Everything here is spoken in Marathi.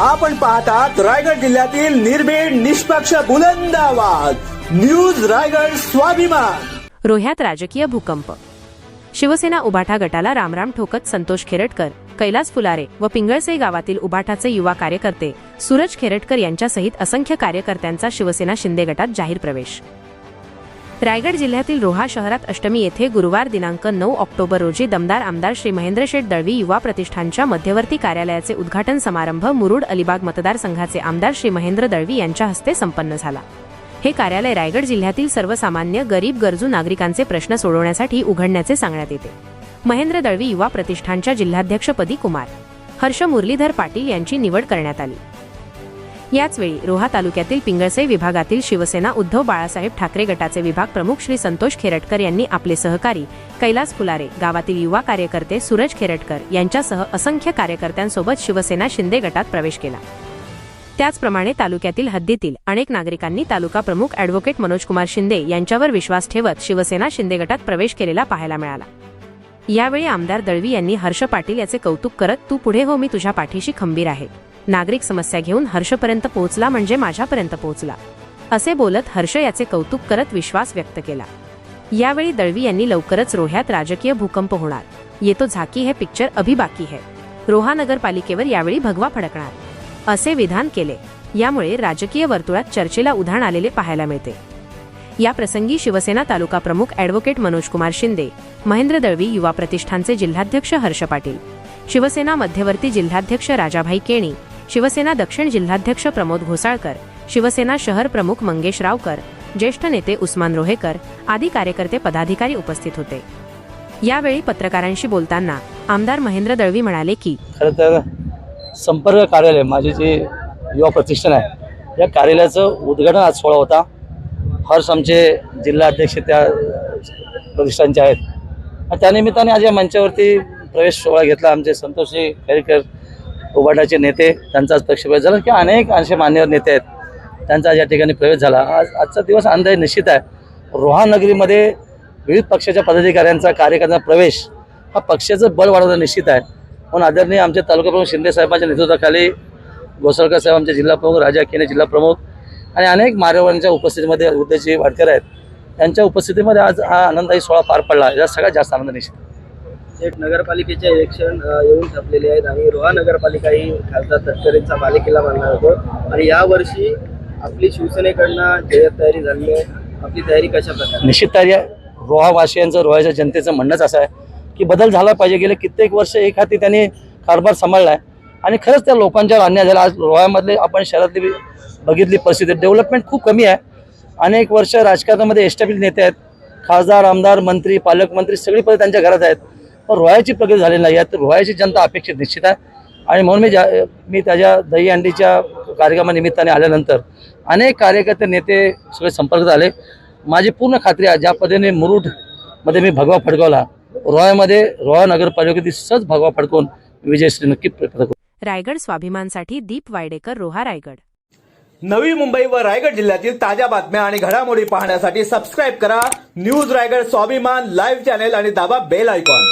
आपण पाहतात रायगड जिल्ह्यातील निर्भीड निष्पक्ष बुलंद आवाज. न्यूज रायगड स्वाभिमान. रोह्यात राजकीय भूकंप. शिवसेना उबाठा गटाला रामराम ठोकत संतोष खेरटकर कैलास फुलारे व पिंगळसे गावातील उबाठाचे युवा कार्यकर्ते सूरज खेरटकर यांच्यासहित असंख्य कार्यकर्त्यांचा शिवसेना शिंदे गटात जाहीर प्रवेश. रायगड जिल्ह्यातील रोहा शहरात अष्टमी येथे गुरुवार दिनांक नऊ ऑक्टोबर रोजी दमदार आमदार श्री महेंद्र शेठ दळवी युवा प्रतिष्ठानच्या मध्यवर्ती कार्यालयाचे उद्घाटन समारंभ मुरुड अलिबाग मतदारसंघाचे आमदार श्री महेंद्र दळवी यांच्या हस्ते संपन्न झाला. हे कार्यालय रायगड जिल्ह्यातील सर्वसामान्य गरीब गरजू नागरिकांचे प्रश्न सोडवण्यासाठी उघडण्याचे सांगण्यात येते. महेंद्र दळवी युवा प्रतिष्ठानच्या जिल्हाध्यक्षपदी कुमार. हर्ष मुरलीधर पाटील यांची निवड करण्यात आली. याचवेळी रोहा तालुक्यातील पिंगळसे विभागातील शिवसेना उद्धव बाळासाहेब ठाकरे गटाचे विभाग प्रमुख श्री संतोष खेरटकर यांनी आपले सहकारी कैलास फुलारे गावातील युवा कार्यकर्ते सूरज खेरटकर यांच्यासह असंख्य कार्यकर्त्यांसोबत शिवसेना शिंदे गटात प्रवेश केला. त्याचप्रमाणे तालुक्यातील हद्दीतील अनेक नागरिकांनी तालुका प्रमुख अॅडव्होकेट मनोजकुमार शिंदे यांच्यावर विश्वास ठेवत शिवसेना शिंदे गटात प्रवेश केलेला पाहायला मिळाला. यावेळी आमदार दळवी यांनी हर्ष पाटील याचे कौतुक करत तू पुढे हो मी तुझ्या पाठीशी खंबीर आहे. नागरिक समस्या घेऊन हर्षपर्यंत पोहोचला म्हणजे माझ्यापर्यंत पोहोचला. असे बोलत हर्ष याचे कौतुक करत विश्वास व्यक्त केला. यावेळी दळवी यांनी लवकरच रोह्यात राजकीय भूकंप होणार. येतो झाकी हे पिक्चर अभि बाकी है. रोहा नगरपालिकेवर यावेळी भगवा फडकणार. असे विधान केले. यामुळे राजकीय वर्तुळात चर्चेला उधाण आलेले पाहायला मिळते. या प्रसंगी शिवसेना तालुका प्रमुख अॅडव्होकेट मनोजकुमार शिंदे महेंद्र दळवी युवा प्रतिष्ठानचे जिल्हाध्यक्ष हर्ष पाटील शिवसेना मध्यवर्ती जिल्हाध्यक्ष राजाभाई केणी शिवसेना दक्षिण जिल्हाध्यक्ष प्रमोद घोसाळकर शिवसेना शहर प्रमुख मंगेश रावकर ज्येष्ठ नेते उस्मान रोहेकर आदी कार्यकर्ते पदाधिकारी उपस्थित होते. यावेळी पत्रकारांशी बोलताना आमदार महेंद्र दळवी म्हणाले की खरं तर संपर्क कार्यालय माझे जे युवा प्रतिष्ठान आहे या कार्यालयाचं उद्घाटन आज सोहळा होता. हर्ष आमचे जिल्हा अध्यक्ष त्या प्रतिष्ठानचे आहेत. त्यानिमित्ताने आज या मंचावरती प्रवेश सोहळा घेतला. आमचे संतोषजी खेळकर उभाटाचे नेते त्यांचा आज झाला. किंवा अनेक असे मान्यवर नेते आहेत त्यांचा आज या ठिकाणी प्रवेश झाला. आज आजचा दिवस अंदाज निश्चित आहे. रोहानगरीमध्ये विविध पक्षाच्या पदाधिकाऱ्यांचा कार्यकर्त्यांचा प्रवेश हा पक्षाचं बळ वाढवणं निश्चित आहे. म्हणून आदरणीय आमच्या तालुकाप्रमुख शिंदे साहेबांच्या नेतृत्वाखाली गोसळकर साहेब आमचे जिल्हाप्रमुख राजा केने जिल्हाप्रमुख आणि अनेक मार्यवरांच्या उपस्थितीमध्ये उद्देशी वाडकर आहेत. त्यांच्या उपस्थितीमध्ये आज हा आनंदायी सोहळा पार पडला. याचा सगळ्यात जास्त आनंद निश्चित थेट नगरपालिकेचे इलेक्शन येऊन ठपलेले आहेत. आणि रोहा नगरपालिका ही खासदार तटकरेंचा पालिकेला मानला जातो आणि यावर्षी आपली शिवसेनेकडनं जयत तयारी झाली आहे. आपली तयारी कशा प्रकारे? निश्चित तयारी आहे. रोहावासियांचं रोहाच्या जनतेचं म्हणणंच असं आहे की बदल झाला पाहिजे. गेले कित्येक वर्ष एक हाती त्यांनी कारभार सांभाळला आहे. आणि खरंच त्या लोकांच्यावर अन्याय झाला. आज रोहामधले आपण शहरातली बघितली परिस्थिती. डेव्हलपमेंट खूप कमी आहे. अनेक वर्ष राजकारणामध्ये एस्टॅब्लिश नेते आहेत. खासदार आमदार मंत्री पालकमंत्री सगळी पदे त्यांच्या घरात आहेत. पण रोह्याची प्रगती झालेली नाही. आहे तर रोह्याची जनता अपेक्षित निश्चित आहे. आणि म्हणून मी ज्या मी त्याच्या दहीहंडीच्या कार्यक्रमानिमित्ताने आल्यानंतर अनेक कार्यकर्ते नेते सगळे संपर्क झाले माझी पूर्ण खात्री आहे ज्या पद्धतीने मुरुडमध्ये मी भगवा फडकवला रोह्यामध्ये रोहा नगरपालिकेतील सहज भगवा फडकवून विजयश्री नक्की रायगड स्वाभिमानसाठी दीप वायडेकर रोहा रायगड. नवी मुंबई व रायगड जिल्ह्यातील ताज्या बातम्या आणि घडामोडी पाहण्यासाठी सबस्क्राईब करा. न्यूज रायगड स्वाभिमान लाईव्ह चॅनेल आणि दाबा बेल आयकॉन